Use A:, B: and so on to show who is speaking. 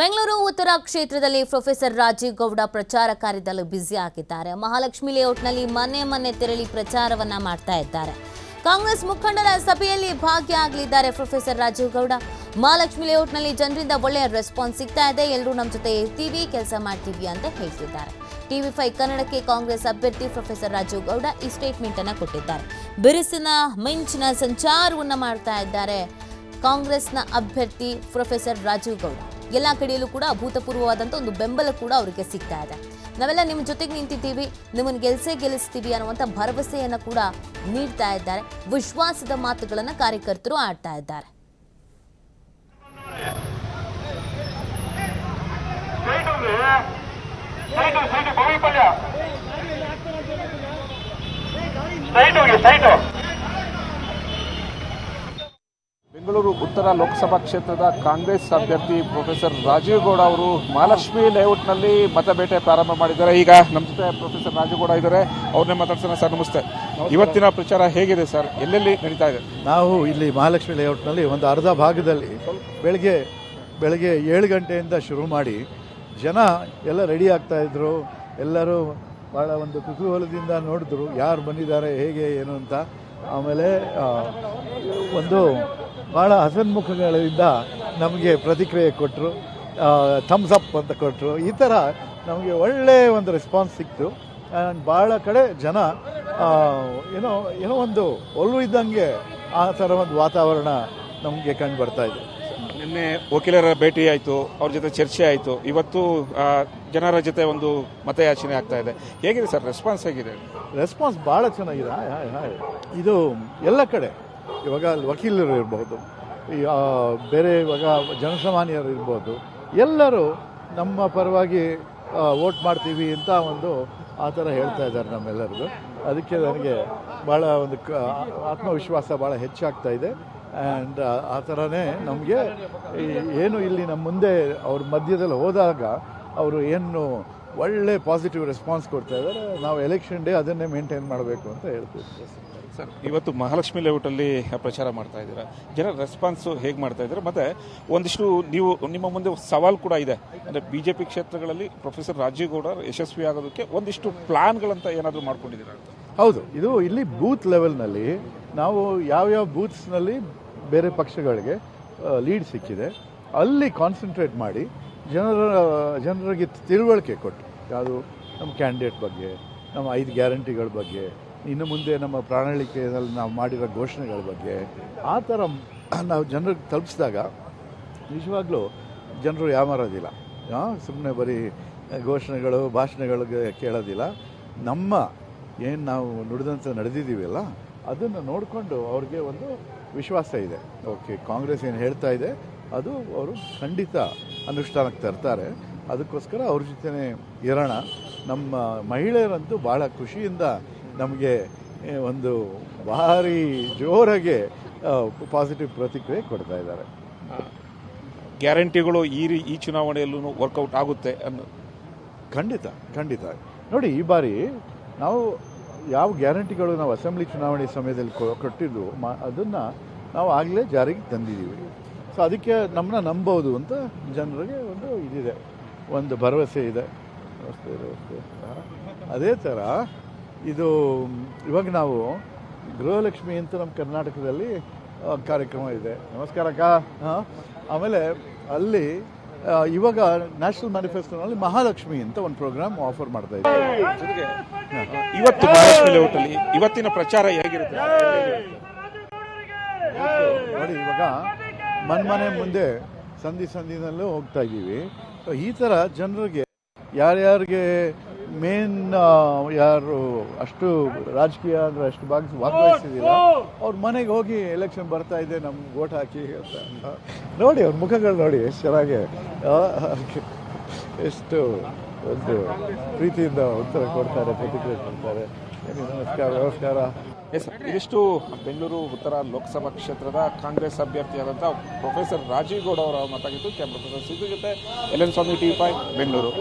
A: ಬೆಂಗಳೂರು, ಉತ್ತರ ಕ್ಷೇತ್ರದಲ್ಲಿ ಪ್ರೊಫೆಸರ್ ರಾಜೀವ್ ಗೌಡ ಪ್ರಚಾರ ಕಾರ್ಯದಲ್ಲೂ ಬ್ಯುಸಿ ಆಗಿದ್ದಾರೆ. ಮಹಾಲಕ್ಷ್ಮಿ ಲೇಔಟ್ನಲ್ಲಿ ಮನೆ ಮನೆ ತೆರಳಿ ಪ್ರಚಾರವನ್ನ ಮಾಡ್ತಾ ಇದ್ದಾರೆ. ಕಾಂಗ್ರೆಸ್ ಮುಖಂಡರ ಸಭೆಯಲ್ಲಿ ಭಾಗಿಯಾಗಲಿದ್ದಾರೆ ಪ್ರೊಫೆಸರ್ ರಾಜೀವ್ ಗೌಡ. ಮಹಾಲಕ್ಷ್ಮಿ ಲೇಔಟ್ನಲ್ಲಿ ಜನರಿಂದ ಒಳ್ಳೆಯ ರೆಸ್ಪಾನ್ಸ್ ಸಿಗ್ತಾ ಇದೆ. ಎಲ್ಲರೂ ನಮ್ಮ ಜೊತೆ ಇರ್ತೀವಿ, ಕೆಲಸ ಮಾಡ್ತೀವಿ ಅಂತ ಹೇಳ್ತಿದ್ದಾರೆ. ಟಿವಿ ಫೈವ್ ಕನ್ನಡಕ್ಕೆ ಕಾಂಗ್ರೆಸ್ ಅಭ್ಯರ್ಥಿ ಪ್ರೊಫೆಸರ್ ರಾಜೀವ್ ಗೌಡ ಈ ಸ್ಟೇಟ್ಮೆಂಟ್ ಅನ್ನ ಕೊಟ್ಟಿದ್ದಾರೆ. ಬಿರುಸಿನ ಮಿಂಚಿನ ಸಂಚಾರವನ್ನ ಮಾಡ್ತಾ ಇದ್ದಾರೆ ಕಾಂಗ್ರೆಸ್ನ ಅಭ್ಯರ್ಥಿ ಪ್ರೊಫೆಸರ್ ರಾಜೀವ್ ಗೌಡ. ಎಲ್ಲ ಕಡೆಯಲ್ಲೂ ಕೂಡ ಅಭೂತಪೂರ್ವವಾದಂಥ ಒಂದು ಬೆಂಬಲ ಕೂಡ ಅವರಿಗೆ ಸಿಗ್ತಾ ಇದೆ. ನಾವೆಲ್ಲ ನಿಮ್ಮ ಜೊತೆಗೆ ನಿಂತಿದ್ದೀವಿ, ನಿಮ್ಮನ್ನು ಗೆಲ್ಸೇ ಗೆಲ್ಲಿಸ್ತೀವಿ ಅನ್ನುವಂಥ ಭರವಸೆಯನ್ನು ಕೂಡ ನೀಡ್ತಾ ಇದ್ದಾರೆ, ವಿಶ್ವಾಸದ ಮಾತುಗಳನ್ನು ಕಾರ್ಯಕರ್ತರು ಆಡ್ತಾ ಇದ್ದಾರೆ.
B: ಸೈಟ್ ಸೈಟುಗೆ ಸೈಟು
C: ಬೆಂಗಳೂರು ಉತ್ತರ ಲೋಕಸಭಾ ಕ್ಷೇತ್ರದ ಕಾಂಗ್ರೆಸ್ ಅಭ್ಯರ್ಥಿ ಪ್ರೊಫೆಸರ್ ರಾಜೀವ್ಗೌಡ ಅವರು ಮಹಾಲಕ್ಷ್ಮಿ ಲೇಔಟ್ನಲ್ಲಿ ಮತಬೇಟೆ ಪ್ರಾರಂಭ ಮಾಡಿದ್ದಾರೆ. ಈಗ ನಮ್ಮ ಜೊತೆ ಪ್ರೊಫೆಸರ್ ರಾಜೀವ್ಗೌಡ ಇದ್ದಾರೆ. ಅವ್ರನ್ನೇ ಮಾತಾಡ್ಸೋಣ ಸರ್ ನಮಸ್ತೆ. ಇವತ್ತಿನ ಪ್ರಚಾರ ಹೇಗಿದೆ ಸರ್? ಎಲ್ಲೆಲ್ಲಿ ನಡೀತಾ ಇದೆ?
D: ನಾವು ಇಲ್ಲಿ ಮಹಾಲಕ್ಷ್ಮಿ ಲೇಔಟ್ನಲ್ಲಿ ಒಂದು ಅರ್ಧ ಭಾಗದಲ್ಲಿ ಬೆಳಗ್ಗೆ ಬೆಳಗ್ಗೆ ಏಳು ಗಂಟೆಯಿಂದ ಶುರು ಮಾಡಿ ಜನ ಎಲ್ಲ ರೆಡಿ ಆಗ್ತಾ ಇದ್ರು. ಎಲ್ಲರೂ ಭಾಳ ಒಂದು ಕುತೂಹಲದಿಂದ ನೋಡಿದ್ರು ಯಾರು ಬಂದಿದ್ದಾರೆ ಹೇಗೆ ಏನು ಅಂತ. ಆಮೇಲೆ ಒಂದು ಭಾಳ ಹಸನ್ಮುಖಗಳಿಂದ ನಮಗೆ ಪ್ರತಿಕ್ರಿಯೆ ಕೊಟ್ಟರು ಥಮ್ಸ್ ಅಪ್ ಅಂತ ಕೊಟ್ಟರು ಈ ಥರ ನಮಗೆ ಒಳ್ಳೆಯ ಒಂದು ರೆಸ್ಪಾನ್ಸ್ ಸಿಕ್ತು. ಆ್ಯಂಡ್ ಭಾಳ ಕಡೆ ಜನ ಏನೋ ಏನೋ ಒಂದು ಒಲ್ವು ಇದ್ದಂಗೆ ಆ ಥರ ಒಂದು ವಾತಾವರಣ ನಮಗೆ ಕಂಡು ಬರ್ತಾ ಇದೆ.
C: ನಿನ್ನೆ ವಕೀಲರ ಭೇಟಿ ಆಯಿತು ಅವ್ರ ಜೊತೆ ಚರ್ಚೆ ಆಯಿತು. ಇವತ್ತು ಜನರ ಜೊತೆ ಒಂದು ಮತಯಾಚನೆ ಆಗ್ತಾ ಇದೆ. ಹೇಗಿದೆ ಸರ್ ರೆಸ್ಪಾನ್ಸ್ ಹೇಗಿದೆ?
D: ರೆಸ್ಪಾನ್ಸ್ ಭಾಳ ಚೆನ್ನಾಗಿದೆ. ಇದು ಎಲ್ಲ ಕಡೆ ಇವಾಗ ವಕೀಲರು ಇರ್ಬೋದು ಬೇರೆ ಇವಾಗ ಜನಸಾಮಾನ್ಯರು ಇರ್ಬೋದು, ಎಲ್ಲರೂ ನಮ್ಮ ಪರವಾಗಿ ವೋಟ್ ಮಾಡ್ತೀವಿ ಅಂತ ಒಂದು ಆ ಥರ ಹೇಳ್ತಾ ಇದ್ದಾರೆ ನಮ್ಮೆಲ್ಲರಿಗೂ ಅದಕ್ಕೆ ನನಗೆ ಭಾಳ ಒಂದು ಕ, ಆತ್ಮವಿಶ್ವಾಸ ಭಾಳ ಹೆಚ್ಚಾಗ್ತಾ ಇದೆ. ಆ್ಯಂಡ್ ಆ ಥರನೇ ನಮಗೆ ಏನು ಇಲ್ಲಿ ನಮ್ಮ ಮುಂದೆ ಅವ್ರ ಮಧ್ಯದಲ್ಲಿ ಹೋದಾಗ ಅವರು ಏನು ಒಳ್ಳೆ ಪಾಸಿಟಿವ್ ರೆಸ್ಪಾನ್ಸ್ ಕೊಡ್ತಾ ಇದ್ದಾರೆ. ನಾವು ಎಲೆಕ್ಷನ್ ಡೇ ಅದನ್ನೇ ಮೇಂಟೈನ್ ಮಾಡಬೇಕು ಅಂತ ಹೇಳ್ತೀವಿ
C: ಸರ್, ಇವತ್ತು ಮಹಾಲಕ್ಷ್ಮಿ ಲೇಔಟಲ್ಲಿ ಪ್ರಚಾರ ಮಾಡ್ತಾ ಇದ್ದೀರಾ? ಜನ ರೆಸ್ಪಾನ್ಸ್ ಹೇಗೆ ಮಾಡ್ತಾ ಇದ್ದಾರೆ? ಮತ್ತೆ ಒಂದಿಷ್ಟು ನೀವು, ನಿಮ್ಮ ಮುಂದೆ ಸವಾಲು ಕೂಡ ಇದೆ. ಅಂದರೆ ಬಿ ಜೆ ಪಿ ಕ್ಷೇತ್ರಗಳಲ್ಲಿ ಪ್ರೊಫೆಸರ್ ರಾಜೀವ್ ಗೌಡ ಯಶಸ್ವಿ ಆಗೋದಕ್ಕೆ ಒಂದಿಷ್ಟು ಪ್ಲಾನ್ಗಳಂತ ಏನಾದರೂ ಮಾಡ್ಕೊಂಡಿದ್ದೀರಾ?
D: ಹೌದು, ಇದು ಇಲ್ಲಿ ಬೂತ್ ಲೆವೆಲ್ನಲ್ಲಿ ನಾವು ಯಾವ್ಯಾವ ಬೂತ್ಸ್ನಲ್ಲಿ ಬೇರೆ ಪಕ್ಷಗಳಿಗೆ ಲೀಡ್ ಸಿಕ್ಕಿದೆ, ಅಲ್ಲಿ ಕಾನ್ಸಂಟ್ರೇಟ್ ಮಾಡಿ ಜನರ, ಜನರಿಗೆ ತಿಳುವಳಿಕೆ ಕೊಟ್ಟು, ಯಾವುದು ನಮ್ಮ ಕ್ಯಾಂಡಿಡೇಟ್ ಬಗ್ಗೆ ನಮ್ಮ ಐದು ಗ್ಯಾರಂಟಿಗಳ ಬಗ್ಗೆ ಇನ್ನು ಮುಂದೆ ನಮ್ಮ ಪ್ರಣಾಳಿಕೆಯಲ್ಲಿ ನಾವು ಮಾಡಿರೋ ಘೋಷಣೆಗಳ ಬಗ್ಗೆ, ಆ ಥರ ನಾವು ಜನರಿಗೆ ತಲುಪಿಸಿದಾಗ ನಿಜವಾಗ್ಲೂ ಜನರು ಯಾಮಾರೋದಿಲ್ಲ ಸುಮ್ಮನೆ ಬರೀ ಘೋಷಣೆಗಳು, ಭಾಷಣಗಳಿಗೆ ಕೇಳೋದಿಲ್ಲ. ನಮ್ಮ ಏನು ನಾವು ನುಡಿದಂತೆ ನಡೆದಿದ್ದೀವಲ್ಲ, ಅದನ್ನು ನೋಡಿಕೊಂಡು ಅವ್ರಿಗೆ ಒಂದು ವಿಶ್ವಾಸ ಇದೆ. ಓಕೆ, ಕಾಂಗ್ರೆಸ್ ಏನು ಹೇಳ್ತಾ ಇದೆ, ಅದು ಅವರು ಖಂಡಿತ ಅನುಷ್ಠಾನಕ್ಕೆ ತರ್ತಾರೆ. ಅದಕ್ಕೋಸ್ಕರ ಅವ್ರ ಜೊತೆನೇ ಇರೋಣ. ನಮ್ಮ ಮಹಿಳೆಯರಂತೂ ಭಾಳ ಖುಷಿಯಿಂದ ನಮಗೆ ಒಂದು ಭಾರಿ ಜೋರಾಗಿ ಪಾಸಿಟಿವ್ ಪ್ರತಿಕ್ರಿಯೆ ಕೊಡ್ತಾ ಇದ್ದಾರೆ.
C: ಗ್ಯಾರಂಟಿಗಳು ಈ ರೀ- ಈ ಚುನಾವಣೆಯಲ್ಲೂ ವರ್ಕೌಟ್ ಆಗುತ್ತೆ ಅನ್ನೋ
D: ಖಂಡಿತ ಖಂಡಿತ. ನೋಡಿ ಈ ಬಾರಿ ನಾವು ಯಾವ ಗ್ಯಾರಂಟಿಗಳು ನಾವು ಅಸೆಂಬ್ಲಿ ಚುನಾವಣೆ ಸಮಯದಲ್ಲಿ ಕೊಟ್ಟಿದ್ದು ಮಾ ಅದನ್ನು ನಾವು ಆಗಲೇ ಜಾರಿಗೆ ತಂದಿದ್ದೀವಿ. ಸೊ ಅದಕ್ಕೆ ನಮ್ಮನ್ನ ನಂಬೋದು ಅಂತ ಜನರಿಗೆ ಒಂದು ಇದಿದೆ. ಒಂದು ಭರವಸೆ ಇದೆ. ಅದೇ ಥರ ಇದು ಇವಾಗ ನಾವು ಗೃಹಲಕ್ಷ್ಮಿ ಅಂತ ನಮ್ಮ ಕರ್ನಾಟಕದಲ್ಲಿ ಕಾರ್ಯಕ್ರಮ ಇದೆ. ನಮಸ್ಕಾರ ಅಕ್ಕ. ಹಾಂ? ಆಮೇಲೆ ಅಲ್ಲಿ ಇವಾಗ ನ್ಯಾಷನಲ್ ಮ್ಯಾನಿಫೆಸ್ಟೋನಲ್ಲಿ ಮಹಾಲಕ್ಷ್ಮಿ ಅಂತ ಒಂದು ಪ್ರೋಗ್ರಾಮ್ ಆಫರ್ ಮಾಡ್ತಾ ಇದ್ದೀವಿ
C: ಇವತ್ತು ಮಹಾಲಕ್ಷ್ಮಿ ಲೇಔಟಲ್ಲಿ ಇವತ್ತಿನ ಪ್ರಚಾರ ಹೇಗಿರುತ್ತೆ?
D: ನೋಡಿ ಇವಾಗ ಮನೆ ಮುಂದೆ ಸಂಧಿ ಸಂಧಿನಲ್ಲೂ ಹೋಗ್ತಾ ಇದ್ದೀವಿ ಸೊ ಈ ಥರ ಜನರಿಗೆ ಯಾರ್ಯಾರಿಗೆ ಮೇನ್ ಯಾರು ಅಷ್ಟು ರಾಜಕೀಯ ಅಂದರೆ ಅಷ್ಟು ಭಾಗ ಭಾಗವಹಿಸಿದಿಲ್ಲ. ಅವ್ರ ಮನೆಗೆ ಹೋಗಿ ಎಲೆಕ್ಷನ್ ಬರ್ತಾ ಇದೆ ನಮ್ಗೆ ವೋಟ್ ಹಾಕಿ ಅಂತ. ನೋಡಿ ಅವ್ರ ಮುಖಗಳು ನೋಡಿ ಎಷ್ಟು ಚೆನ್ನಾಗಿ. ಎಷ್ಟು ಒಂದು ಪ್ರೀತಿಯಿಂದ ಉತ್ತರ ಕೊಡ್ತಾರೆ ಪ್ರತಿಕ್ರಿಯೆ ಕೊಡ್ತಾರೆ. ನಮಸ್ಕಾರ ನಮಸ್ಕಾರ.
C: ಎಸ್ ಇದಿಷ್ಟು ಬೆಂಗಳೂರು ಉತ್ತರ ಲೋಕಸಭಾ ಕ್ಷೇತ್ರದ ಕಾಂಗ್ರೆಸ್ ಅಭ್ಯರ್ಥಿಯಾದಂಥ ಪ್ರೊಫೆಸರ್ ರಾಜೀವ್ ಗೌಡ ಅವರ ಮಾತಾಗಿತ್ತು ಕ್ಯಾಮ್ರಾ ಪರ್ಸನ್ ಸಿದ್ದು ಜೊತೆ L N Swamy T five Bengaluru.